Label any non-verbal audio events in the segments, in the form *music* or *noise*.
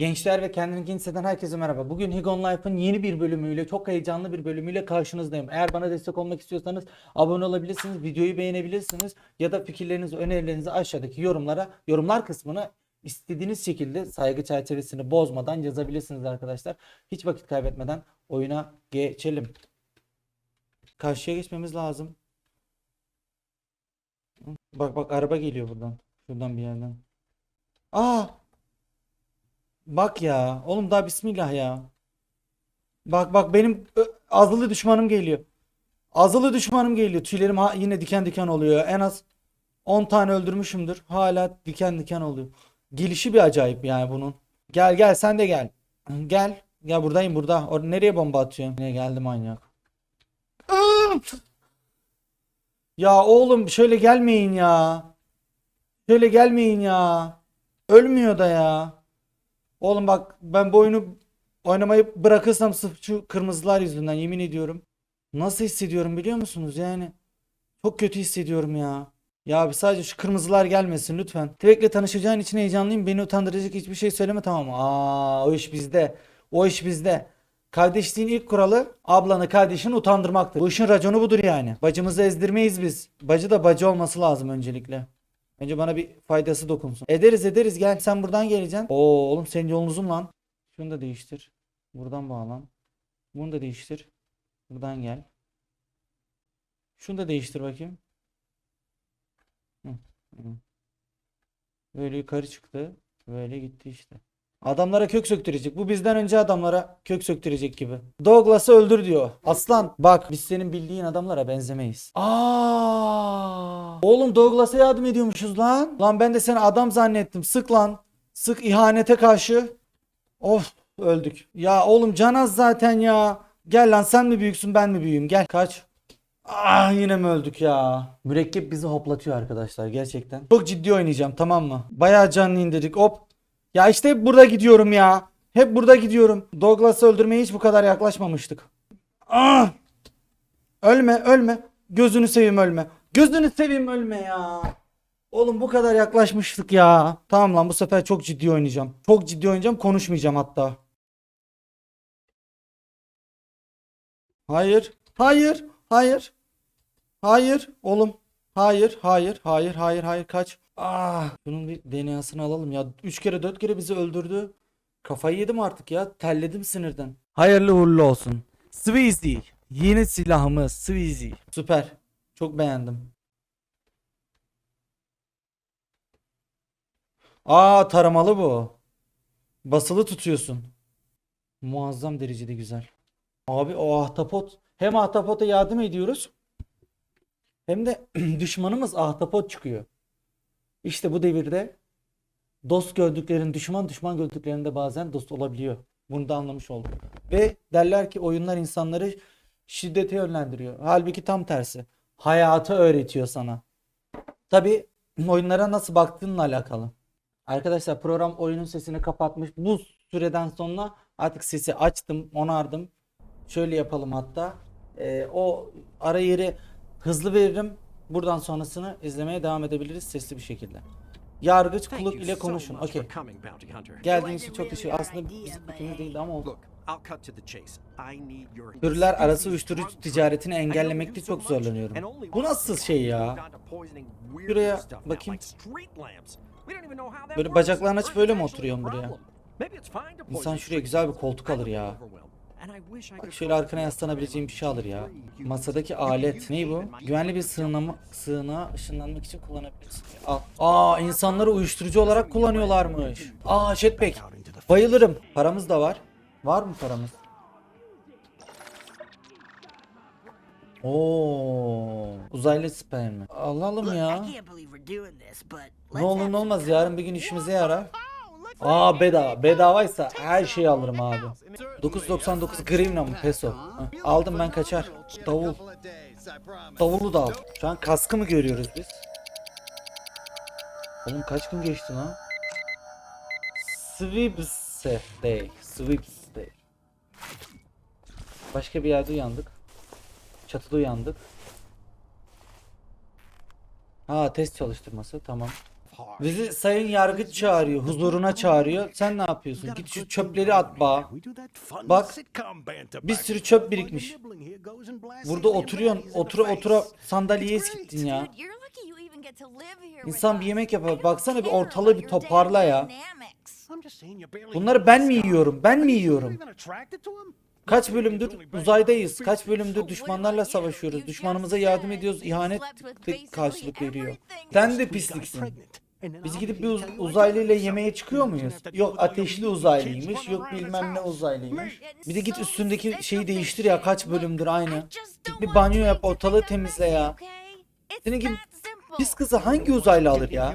Gençler ve kendini genç hisseden herkese merhaba. Bugün Higon Life'ın yeni bir bölümüyle, çok heyecanlı bir bölümüyle karşınızdayım. Eğer bana destek olmak istiyorsanız abone olabilirsiniz, videoyu beğenebilirsiniz ya da fikirlerinizi, önerilerinizi aşağıdaki yorumlara, yorumlar kısmına istediğiniz şekilde saygı çerçevesini bozmadan yazabilirsiniz arkadaşlar. Hiç vakit kaybetmeden oyuna geçelim. Karşıya geçmemiz lazım. Bak bak araba geliyor buradan. Şuradan bir yerden. Aa! Bak ya. Oğlum daha bismillah ya. Bak bak benim azılı düşmanım geliyor. Azılı düşmanım geliyor. Tüylerim yine diken diken oluyor. En az 10 tane öldürmüşümdür. Hala diken diken oluyor. Gelişi bir acayip yani bunun. Gel gel sen de gel. Gel. Gel buradayım burada. Or nereye bomba atıyorsun? Yine geldi manyak. Ya oğlum şöyle gelmeyin ya. Şöyle gelmeyin ya. Ölmüyor da ya. Oğlum bak ben bu oyunu oynamayı bırakırsam sırf şu kırmızılar yüzünden yemin ediyorum. Nasıl hissediyorum biliyor musunuz yani? Çok kötü hissediyorum ya. Ya abi sadece şu kırmızılar gelmesin lütfen. Tevek'le tanışacağın için heyecanlıyım. Beni utandıracak hiçbir şey söyleme tamam mı? Aa o iş bizde. O iş bizde. Kardeşliğin ilk kuralı ablanı kardeşini utandırmaktır. Bu işin raconu budur yani. Bacımızı ezdirmeyiz biz. Bacı da bacı olması lazım öncelikle. Önce bana bir faydası dokunsun. Ederiz ederiz gel sen buradan geleceksin. Oo oğlum senin yolun uzun lan. Şunu da değiştir. Buradan bağlan. Bunu da değiştir. Buradan gel. Şunu da değiştir bakayım. Böyle yukarı çıktı. Böyle gitti işte. Adamlara kök söktürecek. Bu bizden önce adamlara kök söktürecek gibi. Douglas'ı öldür diyor. Aslan bak biz senin bildiğin adamlara benzemeyiz. Aa! Oğlum Douglas'a yardım ediyormuşuz lan. Lan ben de seni adam zannettim. Sık lan. Sık ihanete karşı. Of öldük. Ya oğlum canaz zaten ya. Gel lan sen mi büyüksün ben mi büyüğüm? Gel kaç. Ah yine mi öldük ya? Mürekkep bizi hoplatıyor arkadaşlar gerçekten. Çok ciddi oynayacağım tamam mı? Bayağı canlı indirdik hop. Ya işte hep burada gidiyorum ya. Hep burada gidiyorum. Douglas'ı öldürmeye hiç bu kadar yaklaşmamıştık. Ah! Ölme ölme. Gözünü seveyim ölme. Gözünü seveyim ölme ya. Oğlum bu kadar yaklaşmıştık ya. Tamam lan bu sefer çok ciddi oynayacağım. Çok ciddi oynayacağım konuşmayacağım hatta. Hayır. Hayır. Hayır. Hayır oğlum. Hayır, hayır, hayır, hayır, hayır kaç. Ah, bunun bir DNA'sını alalım ya. 3 kere 4 kere bizi öldürdü. Kafayı yedim artık ya. Terledim sinirden. Hayırlı uğurlu olsun. Sweezy. Yeni silahımız Sweezy. Süper. Çok beğendim. Aa taramalı bu. Basılı tutuyorsun. Muazzam derecede güzel. Abi o ahtapot. Hem ahtapota yardım ediyoruz. Hem de *clears throat* düşmanımız ahtapot çıkıyor. İşte bu devirde dost gördüklerin düşman düşman gördüklerinde bazen dost olabiliyor. Bunu da anlamış olduk. Ve derler ki oyunlar insanları şiddete yönlendiriyor. Halbuki tam tersi. Hayatı öğretiyor sana. Tabi oyunlara nasıl baktığınla alakalı. Arkadaşlar program oyunun sesini kapatmış. Bu süreden sonra artık sesi açtım, onardım. Şöyle yapalım hatta. Ee, o ara yeri hızlı veririm. Buradan sonrasını izlemeye devam edebiliriz sesli bir şekilde. Yargıç kuluk ile konuşun. Okey. Geldiğiniz için çok teşekkür. Aslında bizim fikrimiz değildi ama oldu. Türler arası uyuşturucu ticaretini engellemekte çok zorlanıyorum. Bu nasıl şey ya? Şuraya bakayım. Böyle bacaklarını açıp öyle mi oturuyorsun buraya? İnsan şuraya güzel bir koltuk alır ya. Bak şöyle arkana yaslanabileceğim bir şey alır ya. Masadaki alet. Ney bu? Güvenli bir sığınama, sığınağa ışınlanmak için kullanabilirsin. Al. Aa insanları uyuşturucu olarak kullanıyorlarmış. Aa jetpack. Bayılırım. Paramız da var. Var mı paramız? Oo, uzaylı spermi. Alalım ya. Ne olur ne olmaz yarın bir gün işimize yarar. Aa bedava. Bedavaysa her şeyi alırım abi. 9.99 grivna mı peso? Aldım ben kaçar. Davul. Davulu da al. Şu an kaskı mı görüyoruz biz? Oğlum kaç gün geçti lan? Sweeps Day. Sweeps Day. Başka bir yerde uyandık. Çatıda uyandık. Ha test çalıştırması tamam. Bizi sayın yargıç çağırıyor, huzuruna çağırıyor. Sen ne yapıyorsun? Git şu çöpleri at bağa. Bak, bir sürü çöp birikmiş. Burada oturuyorsun, otura otura sandalyeye eskittin ya. İnsan bir yemek yapar. Baksana bir ortalığı bir toparla ya. Bunları ben mi yiyorum? Ben mi yiyorum? Kaç bölümdür uzaydayız? Kaç bölümdür düşmanlarla savaşıyoruz? Düşmanımıza yardım ediyoruz. ihanet karşılık veriyor. Sen de pisliksin. Biz gidip bir uz- uzaylıyla yemeğe çıkıyor muyuz? Yok ateşli uzaylıymış, yok bilmem ne uzaylıymış. Bir de git üstündeki şeyi değiştir ya kaç bölümdür aynı. Git bir banyo yap, ortalığı temizle ya. Senin gibi pis kızı hangi uzaylı alır ya?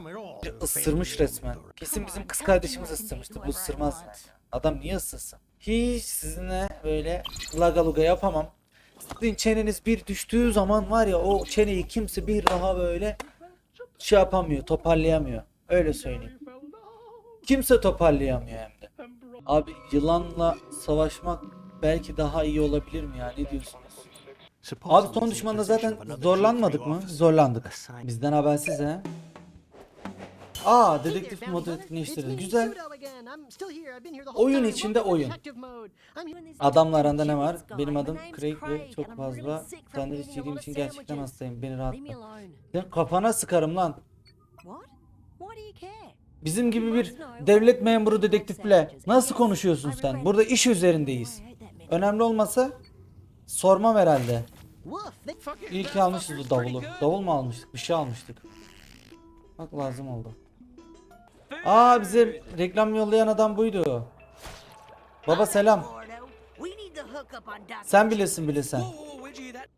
Isırmış resmen. Kesin bizim kız kardeşimiz ısırmıştı. Bu ısırmaz yani. Adam niye ısırsın? Hiç sizinle böyle laga luga yapamam. Sizin çeneniz bir düştüğü zaman var ya o çeneyi kimse bir daha böyle şey yapamıyor, toparlayamıyor. Öyle söyleyeyim. Kimse toparlayamıyor hem de. Abi yılanla savaşmak belki daha iyi olabilir mi ya? Ne diyorsunuz? Abi son düşmanda zaten zorlanmadık mı? Zorlandık. Bizden habersiz he. Aa dedektif modu etkinleştirdi. Güzel. Oyun içinde oyun. Adamla aranda ne var? Benim adım Craig ve çok fazla sandviç yediğim için gerçekten hastayım. Beni rahat. Ya kafana sıkarım lan. Bizim gibi bir devlet memuru dedektifle nasıl konuşuyorsun sen? Burada iş üzerindeyiz. Önemli olmasa sormam herhalde. İyi ki almışız bu davulu. Davul mu almıştık? Bir şey almıştık. Bak lazım oldu. Aa bize reklam yollayan adam buydu. Baba selam. Sen bilesin bile sen.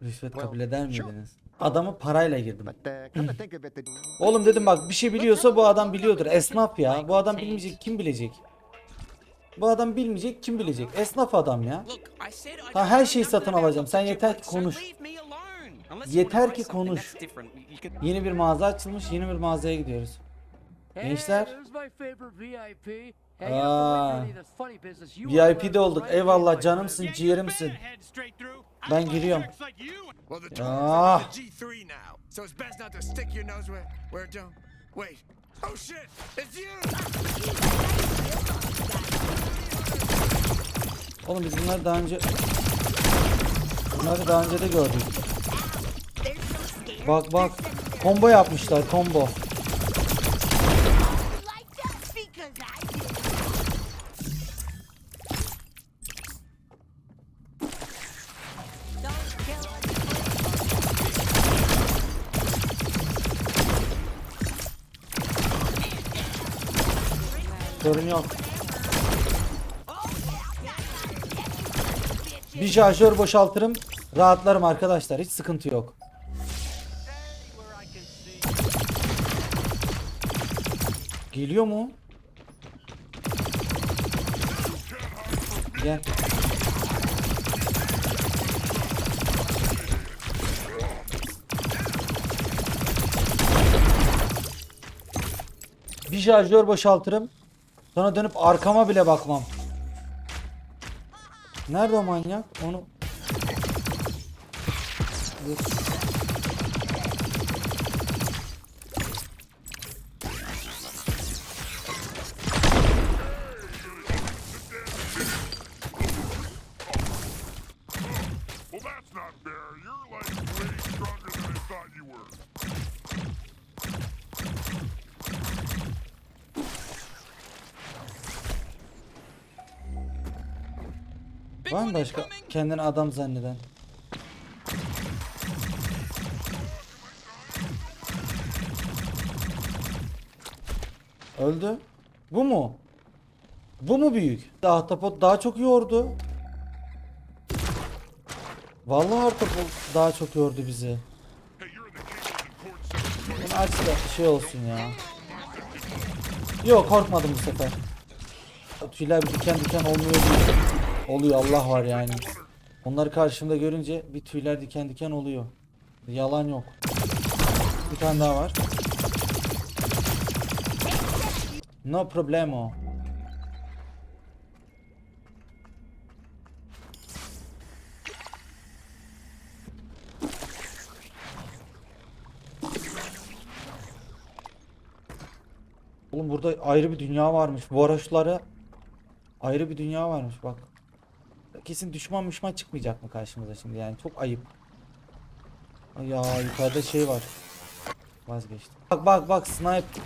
Rüşvet kabul eder miydiniz? Adamı parayla girdim. Uh, Oğlum dedim bak bir şey biliyorsa bu adam biliyordur. Esnaf ya. Bu adam bilmeyecek kim bilecek? Bu adam bilmeyecek kim bilecek? Esnaf adam ya. Ha her şeyi satın alacağım. Sen yeter ki konuş. Yeter ki konuş. Yeni bir mağaza açılmış. Yeni bir mağazaya gidiyoruz. Gençler. Aa, VIP de olduk. Eyvallah canımsın, ciğerimsin. Ben giriyorum. The Ah. tour's in the G3 now, so it's best not to stick your nose where, where it don't. Wait. Oh shit! It's you! Oğlum biz bunları daha önce Bunları daha önce de gördük. Bak bak. Combo yapmışlar, combo. Şarjör boşaltırım. Rahatlarım arkadaşlar. Hiç sıkıntı yok. Geliyor mu? Gel. Bir şarjör boşaltırım. Sonra dönüp arkama bile bakmam. Nerede o manyak? Onu Dur. Başka kendini adam zanneden? Öldü. Bu mu? Bu mu büyük? Ahtapot daha çok yordu. Vallahi ahtapot daha çok yordu bizi. Bunu aç da şey olsun ya. Yok korkmadım bu sefer. Tüyler diken diken olmuyor değil. Oluyor Allah var yani. Onları karşımda görünce bir tüyler diken diken oluyor. Yalan yok. Bir tane daha var. No problemo. Oğlum burada ayrı bir dünya varmış. Varoşlara ayrı bir dünya varmış bak. Kesin düşman düşman çıkmayacak mı karşımıza şimdi yani çok ayıp. Ay Ya yukarıda şey var. Vazgeçtim. Bak bak bak snipe.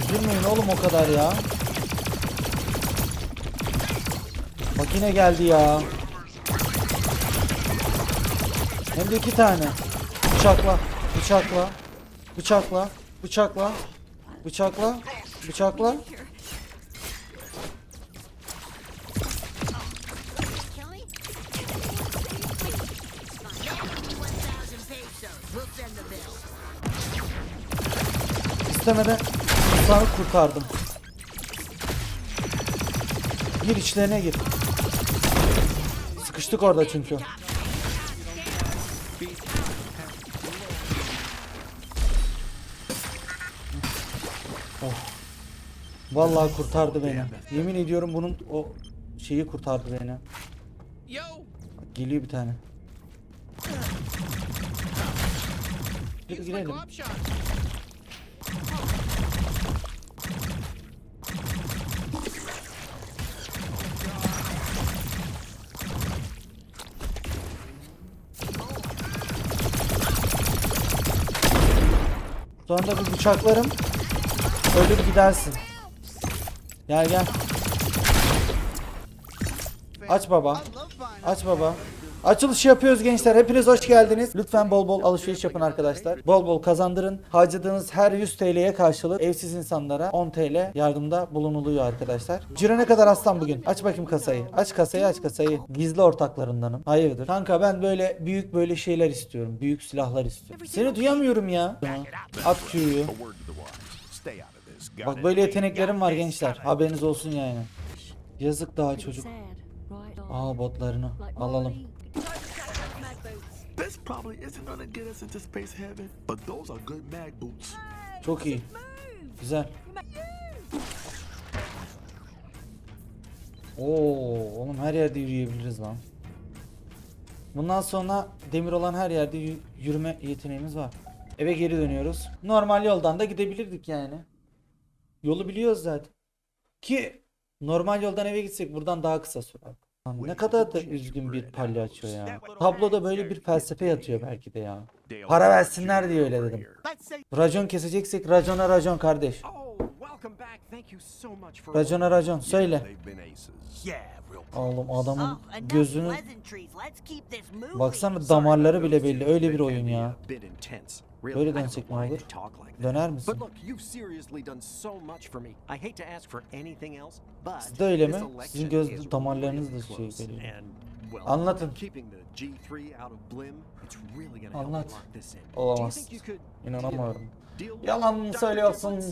Üzülmeyin oğlum o kadar ya. Bak yine geldi ya. Hem de iki tane. Bıçakla, bıçakla, bıçakla, bıçakla, bıçakla, bıçakla. Kill me? 1,000 pesos. We'll send the bill. İstemeden insanı kurtardım. Gir içlerine gir. Sıkıştık orada çünkü. Vallahi kurtardı beni. Yemin ediyorum bunun o şeyi kurtardı beni. Bak, Geliyor bir tane. My girelim. Sonra da bir bıçaklarım. Ölür gidersin. Gel gel. Aç baba. Aç baba. Açılış yapıyoruz gençler. Hepiniz hoş geldiniz. Lütfen bol bol alışveriş yapın arkadaşlar. Bol bol kazandırın. Harcadığınız her 100 TL'ye karşılık evsiz insanlara 10 TL yardımda bulunuluyor arkadaşlar. Ciro ne kadar aslan bugün? Aç bakayım kasayı. Aç kasayı aç kasayı. Gizli ortaklarındanım. Hayırdır? Kanka ben böyle büyük böyle şeyler istiyorum. Büyük silahlar istiyorum. Seni duyamıyorum ya. At Q'yu. Bak böyle yeteneklerim var gençler. Haberiniz olsun yani. Yazık daha çocuk. Aa botlarını alalım. This probably isn't gonna get us into space heaven, but those are good mag boots. Çok iyi. Güzel. Oo, oğlum her yerde yürüyebiliriz lan. Bundan sonra demir olan her yerde yü- yürüme yeteneğimiz var. Eve geri dönüyoruz. Normal yoldan da gidebilirdik yani. Yolu biliyoruz zaten. Ki normal yoldan eve gitsek buradan daha kısa sürer. Lan ne kadar da üzgün bir palyaço ya. Tabloda böyle bir felsefe yatıyor belki de ya. Para versinler diye öyle dedim. Racon keseceksek racona racon kardeş. Oh, welcome back. Thank you so much for. Racona racon söyle. They've been aces. Yeah, real. Oğlum adamın Oh, enough gözünü pleasantries. Let's keep this moving. baksana damarları bile belli. Öyle bir oyun ya. A bit intense. Böyle dönsek ne olur? Döner misin? But Sizde öyle mi? Sizin göz damarlarınız da şey geliyor. Anlatın. Keeping the G3 out of Blim, it's really gonna help Anlat. Olamaz. İnanamıyorum. Yalan söylüyorsun.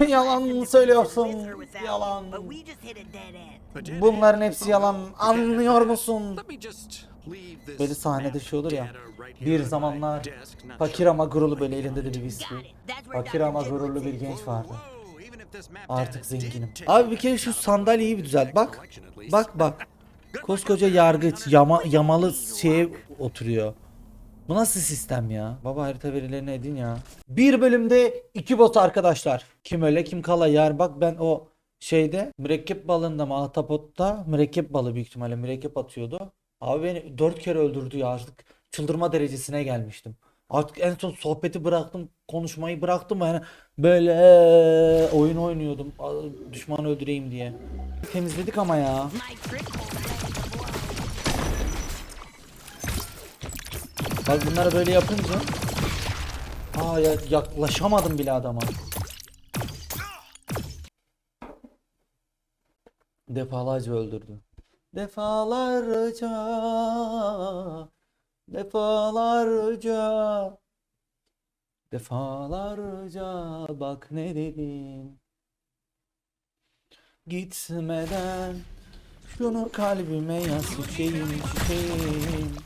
*laughs* Yalan söylüyorsun. Yalan. Bunların hepsi yalan. Anlıyor musun? Böyle sahnede şey olur ya. Bir zamanlar fakir ama gururlu böyle elinde de bir viski. Fakir ama gururlu bir genç vardı. Artık zenginim. Abi bir kere şu sandalyeyi bir düzelt. Bak. Bak bak. Koskoca yargıç yama, yamalı şeye oturuyor. Bu nasıl sistem ya? Baba harita verilerini edin ya. Bir bölümde iki bot arkadaşlar. Kim öyle kim kala yer. Bak ben o şeyde mürekkep balığında mı ahtapotta mürekkep balığı büyük ihtimalle mürekkep atıyordu. Abi beni dört kere öldürdü ya artık çıldırma derecesine gelmiştim. Artık en son sohbeti bıraktım, konuşmayı bıraktım yani böyle oyun oynuyordum a- düşman öldüreyim diye. Temizledik ama ya. Bak bunları böyle yapınca Aa ya, yaklaşamadım bile adama. Defalarca öldürdü. Defalarca. Defalarca. Defalarca. Bak ne dedim. Gitmeden Şunu kalbime yaz çiçeğim çiçeğim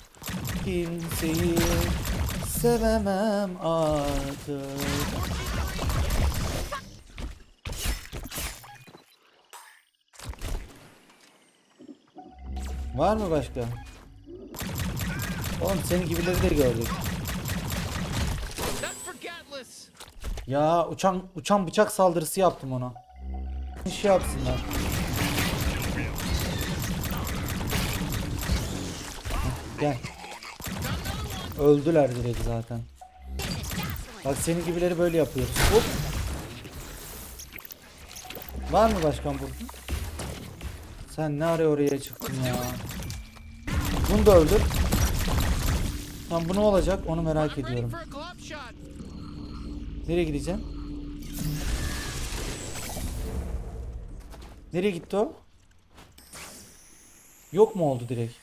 Kimseyi sevemem artık Var mı başka? Oğlum senin gibileri de gördük. Ya uçan uçan bıçak saldırısı yaptım ona. Bir şey yapsınlar. Gel. Öldüler direkt zaten. Bak senin gibileri böyle yapıyoruz. Hop. Var mı başkan burada? Sen ne ara oraya çıktın ya? Bunu da öldür. Tam bu ne olacak onu merak ediyorum. Nereye gideceğim? Nereye gitti o? Yok mu oldu direkt?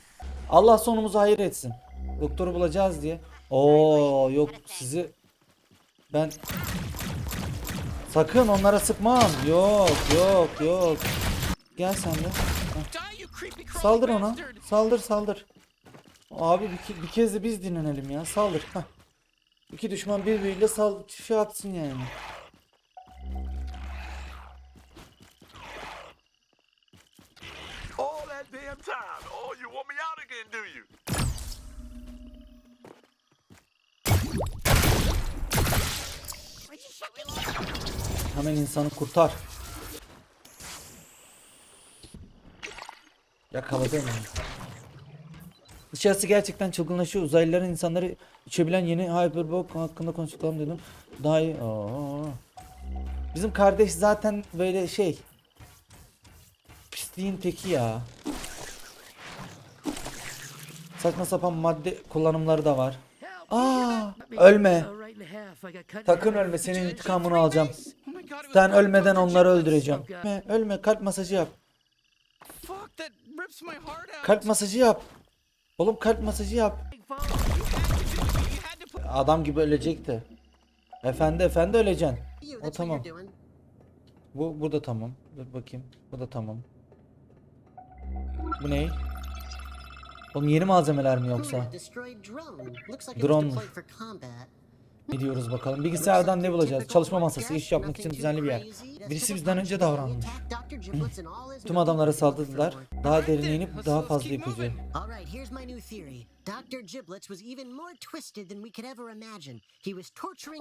Allah sonumuzu hayır etsin. Doktoru bulacağız diye. Oo yok sizi ben sakın onlara sıkmam. Yok yok yok. Gel sen de. Saldır ona. Saldır saldır. Abi bir, bir kez de biz dinlenelim ya. Saldır. Heh. İki düşman birbiriyle sal şey atsın yani. All that damn time. Oh, you want me out again, do you? Hemen insanı kurtar. Yakaladım. Dışarısı gerçekten çılgınlaşıyor. Uzaylıların insanları içebilen yeni Hyperbox hakkında konuşalım dedim. Daha iyi. Oo. Bizim kardeş zaten böyle şey. Pisliğin teki ya. Saçma sapan madde kullanımları da var. Aa, ölme. Sakın ölme. Senin intikamını alacağım. Sen ölmeden onları öldüreceğim. Ölme, ölme. Kalp masajı yap. Kalp masajı yap. Oğlum kalp masajı yap. Adam gibi ölecekti. Efendi efendi öleceksin. O tamam. Bu burada tamam. Dur bakayım. Bu da tamam. Bu ne? Oğlum yeni malzemeler mi yoksa? Drone. Looks like it Drone. was deployed for combat. Ne diyoruz bakalım. Bilgisayardan ne bulacağız? Çalışma masası, iş yapmak için düzenli bir yer. Birisi bizden önce davranmış. Tüm adamlara saldırdılar. Daha derine inip daha fazla ipucu.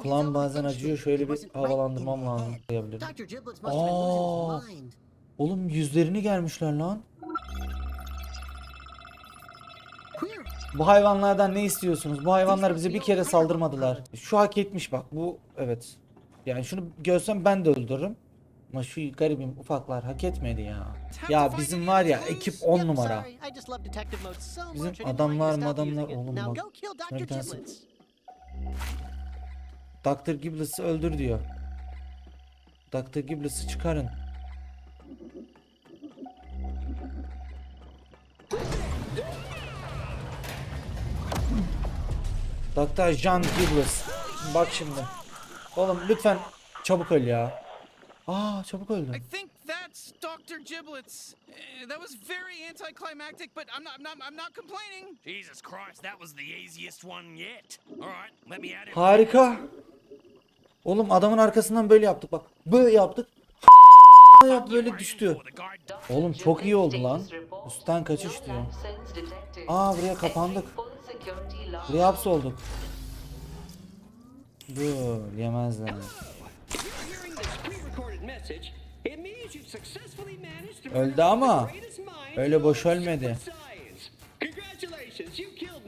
Kulağım bazen acıyor. Şöyle bir havalandırmam lazım. Aa. Oğlum yüzlerini gelmişler lan. Bu hayvanlardan ne istiyorsunuz? Bu hayvanlar bize bir kere saldırmadılar. Şu hak etmiş bak. Bu evet. Yani şunu görsem ben de öldürürüm. Ama şu garibim ufaklar hak etmedi ya. Ya bizim var ya ekip 10 Yep, numara. Bizim adamlar madamlar- oğlum bak. Dr. bir tanesi- Giblets. Dr. Gibles'ı öldür diyor. Dr. Gibles'ı çıkarın. Dr. Jean Gibles. Bak şimdi. Oğlum lütfen çabuk öl ya. Aa çabuk öldü. I think that's Dr. Giblets. Uh, that was very anticlimactic, but I'm not, I'm not, I'm not complaining. Jesus Christ, that was the easiest one yet. All right, let me add it. Harika. Oğlum adamın arkasından böyle yaptık bak. Böyle yaptık. yap böyle düştü. Oğlum çok iyi oldu lan. Üstten kaçış diyor. Aa buraya kapandık. Buraya hapsolduk. Dur yemezler. Öldü ama öyle boş ölmedi.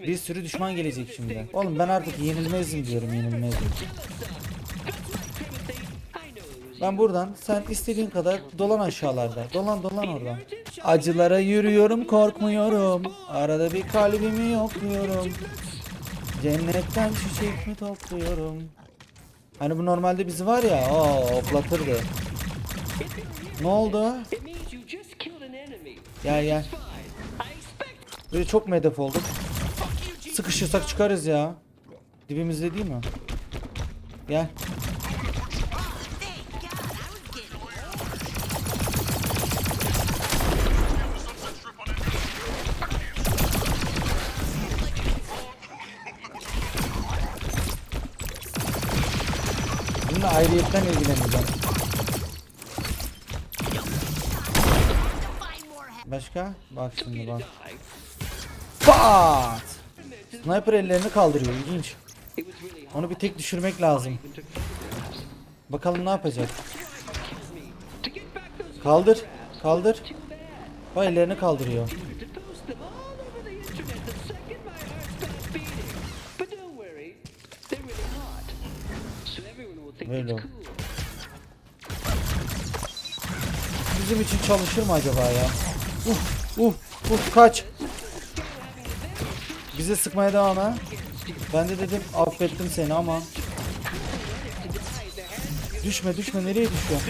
Bir sürü düşman gelecek şimdi. Oğlum ben artık yenilmezim diyorum yenilmezim. Ben buradan sen istediğin kadar dolan aşağılarda. Dolan dolan oradan. Acılara yürüyorum korkmuyorum. Arada bir kalbimi yokluyorum. Cennetten çiçek mi topluyorum? Hani bu normalde bizi var ya o hoplatırdı. Ne oldu? Gel gel. Böyle çok mu hedef olduk? Sıkışırsak çıkarız ya. Dibimizde değil mi? Gel. Ayrıyetten ilgileneceğim. Başka? Bak şimdi bak. Pat! Sniper ellerini kaldırıyor. İlginç. Onu bir tek düşürmek lazım. Bakalım ne yapacak. Kaldır. Kaldır. Bak ellerini kaldırıyor. Cool. Bizim için çalışır mı acaba ya? Uf uf uf kaç. Bize sıkmaya devam ha. Ben de dedim affettim seni ama. Düşme düşme nereye düşüyor?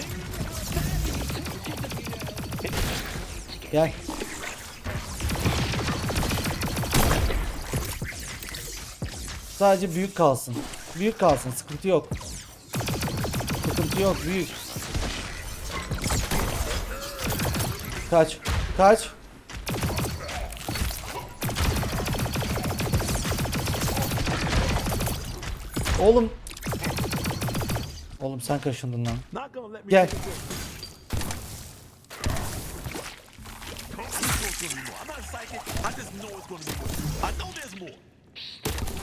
Gel. Sadece büyük kalsın. Büyük kalsın sıkıntı yok. Yok büyük. Kaç. Kaç. Oğlum. Oğlum sen kaşındın lan. Gel.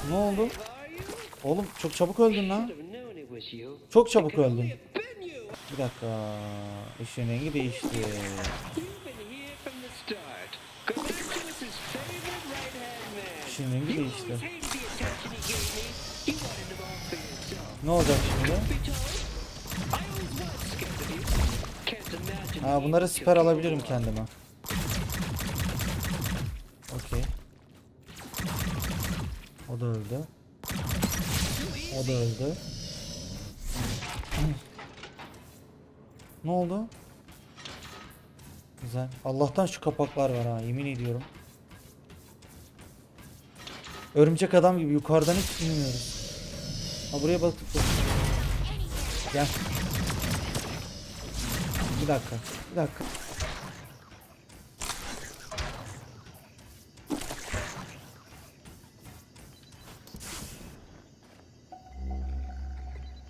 Ne oldu? Oğlum çok çabuk öldün lan. Çok çabuk you. Bir dakika. İşin rengi değişti. İşin rengi değişti. Ne olacak şimdi? Ha bunları siper alabilirim kendime. Okey. O da öldü. O da öldü. Ne oldu? Güzel. Allah'tan şu kapaklar var ha yemin ediyorum. Örümcek adam gibi yukarıdan hiç inmiyoruz. Ha buraya baktık. da- Gel. Bir dakika. Bir dakika.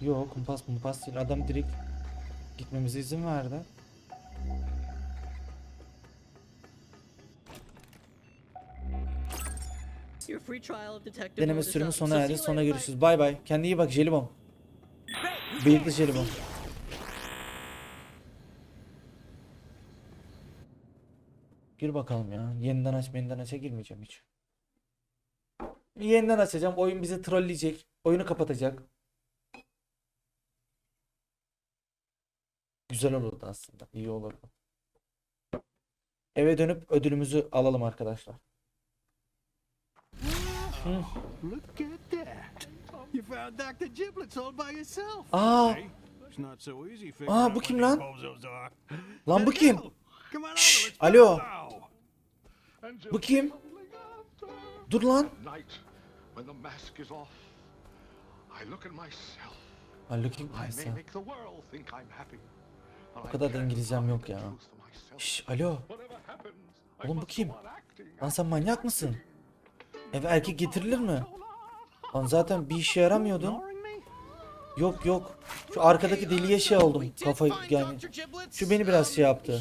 Yok kumpas kumpas değil. Adam direkt gitmemize izin verdi. Deneme sürümü sona erdi. Sonra görüşürüz. Bay bay. Kendine iyi bak Jelibon. Bıyıklı Jelibon. Gir bakalım ya. Yeniden aç, yeniden aç'a girmeyeceğim hiç. Yeniden açacağım. Oyun bizi trolleyecek. Oyunu kapatacak. Güzel olurdu aslında. İyi olurdu. Eve dönüp ödülümüzü alalım arkadaşlar. Look at yourself. Aa, Aa, bu kim lan? lan bu kim? Let's alo. Bu kim? Dur lan. The mask is off, I look at myself. I may myself. make the world think I'm happy. O kadar da İngilizcem yok ya. Şş, alo. Oğlum bu kim? Lan sen manyak mısın? Eve erkek getirilir mi? Lan zaten bir işe yaramıyordun. Yok yok. Şu arkadaki deliye şey oldum. Kafa yani. Şu beni biraz şey yaptı.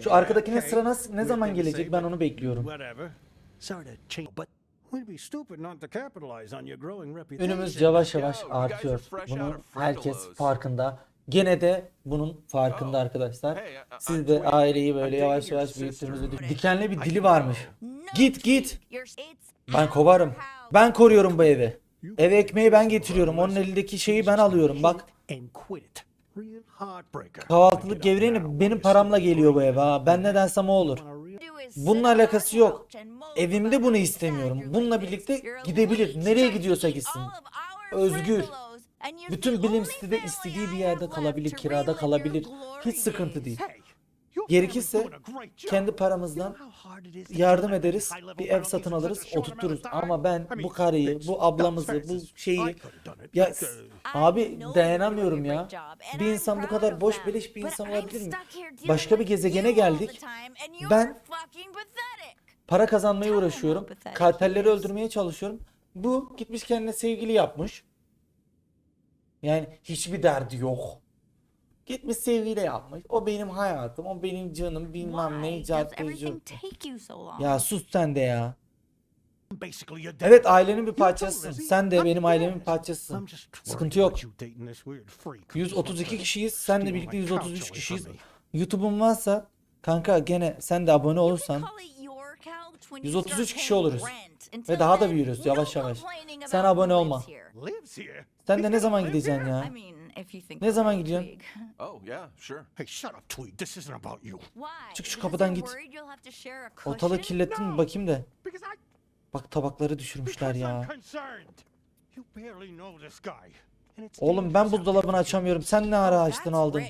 Şu arkadakine sıra nasıl, ne zaman gelecek ben onu bekliyorum. Önümüz yavaş yavaş artıyor. Bunun herkes farkında. Gene de bunun farkında arkadaşlar. Siz de aileyi böyle yavaş yavaş büyüttüğünüzü düşün- Dikenli bir dili varmış. Git git. Ben kovarım. Ben koruyorum bu evi. Eve ekmeği ben getiriyorum. Onun elindeki şeyi ben alıyorum. Bak kahvaltılık gevreğini benim paramla geliyor bu eve ha. Ben ne dersem o olur. Bununla alakası yok. Evimde bunu istemiyorum. Bununla birlikte gidebilir. Nereye gidiyorsa gitsin. Özgür. Bütün bilim sitede istediği bir yerde kalabilir, kirada kalabilir. Hiç sıkıntı değil. Gerekirse kendi paramızdan yardım ederiz, bir ev satın alırız, oturturuz. Ama ben bu karıyı, bu ablamızı, bu şeyi ya abi dayanamıyorum ya. Bir insan bu kadar boş beleş bir insan olabilir mi? Başka bir gezegene geldik. Ben para kazanmaya uğraşıyorum. Kartelleri öldürmeye çalışıyorum. Bu gitmiş kendine sevgili yapmış. Yani hiçbir derdi yok. Gitmiş sevgili yapmış. O benim hayatım, o benim canım, bilmem ne icat ediyor. Ya sus sen de ya. Evet ailenin bir parçasısın. Sen de benim ailemin bir parçasısın. Sıkıntı yok. about you dating this weird freak. 132 kişiyiz. Senle Stealing birlikte my 133 couch away kişiyiz. YouTube'un varsa kanka gene sen de abone olursan 133 kişi oluruz. Ve daha da büyürüz yavaş yavaş. Sen abone olma. Sen de ne zaman gideceksin ya? *laughs* Ne zaman gidiyorsun? Oh, yeah, sure. Hey, shut up, Tweed. This isn't about you. Çık şu kapıdan git. Ortalığı kirlettin mi bakayım da. Bak tabakları düşürmüşler ya. Oğlum ben buzdolabını açamıyorum. Sen ne ara açtın aldın?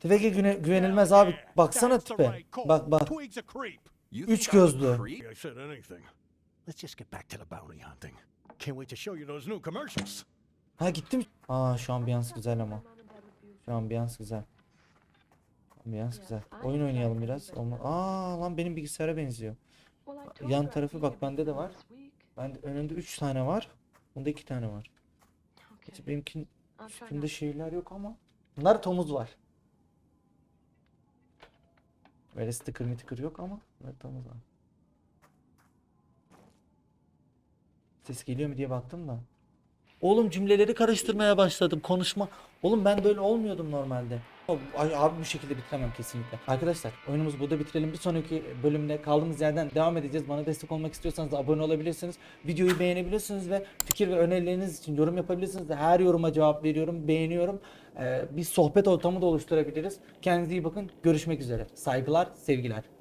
Tvege güvenilmez abi. Baksana tipe. Bak bak. Üç gözlü. creep? I said anything. Let's just get back to the bounty hunting. Can't wait to show you those new commercials. Ha gittim. Aa şu ambiyans güzel ama. Şu ambiyans güzel. Ambiyans güzel. Oyun oynayalım biraz. Olma- Aa lan benim bilgisayara benziyor. Yan tarafı bak bende de var. Ben önünde 3 tane var. Bunda 2 tane var. Gerçi benimkin üstünde şeyler yok ama. Bunlar tomuz var. Böyle sticker mitikır yok ama bunlar tomuz var. Ses geliyor mu diye baktım da. Oğlum cümleleri karıştırmaya başladım. Konuşma. Oğlum ben böyle olmuyordum normalde. Abi bu şekilde bitiremem kesinlikle. Arkadaşlar oyunumuzu burada bitirelim. Bir sonraki bölümde kaldığımız yerden devam edeceğiz. Bana destek olmak istiyorsanız abone olabilirsiniz. Videoyu beğenebilirsiniz ve fikir ve önerileriniz için yorum yapabilirsiniz. Her yoruma cevap veriyorum, beğeniyorum. Ee, bir sohbet ortamı da oluşturabiliriz. Kendinize iyi bakın. Görüşmek üzere. Saygılar, sevgiler.